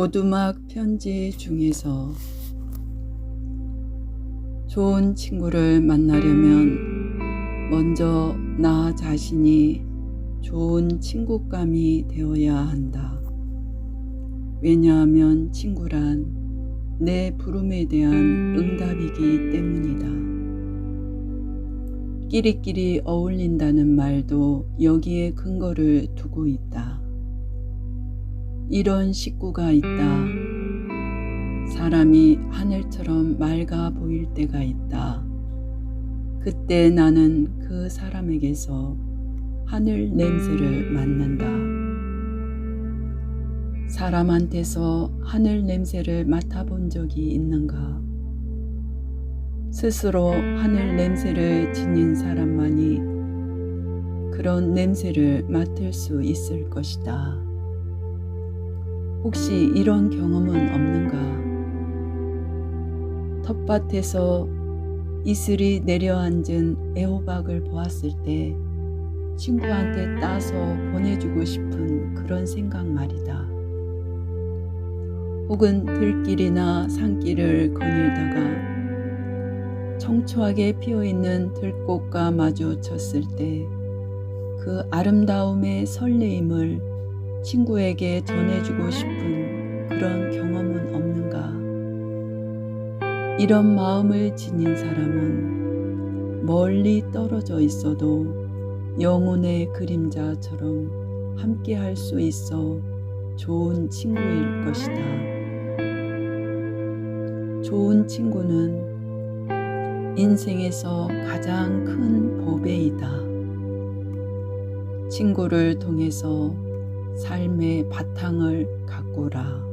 오두막 편지 중에서 좋은 친구를 만나려면 먼저 나 자신이 좋은 친구감이 되어야 한다. 왜냐하면 친구란 내 부름에 대한 응답이기 때문이다. 끼리끼리 어울린다는 말도 여기에 근거를 두고 있다. 이런 식구가 있다. 사람이 하늘처럼 맑아 보일 때가 있다. 그때 나는 그 사람에게서 하늘 냄새를 맡는다. 사람한테서 하늘 냄새를 맡아본 적이 있는가? 스스로 하늘 냄새를 지닌 사람만이 그런 냄새를 맡을 수 있을 것이다. 혹시 이런 경험은 없는가? 텃밭에서 이슬이 내려앉은 애호박을 보았을 때 친구한테 따서 보내주고 싶은 그런 생각 말이다. 혹은 들길이나 산길을 거닐다가 청초하게 피어 있는 들꽃과 마주쳤을 때 그 아름다움의 설레임을 친구에게 전해주고 싶은 그런 경험은 없는가? 이런 마음을 지닌 사람은 멀리 떨어져 있어도 영혼의 그림자처럼 함께 할 수 있어 좋은 친구일 것이다. 좋은 친구는 인생에서 가장 큰 보배이다. 친구를 통해서 삶의 바탕을 가꾸라.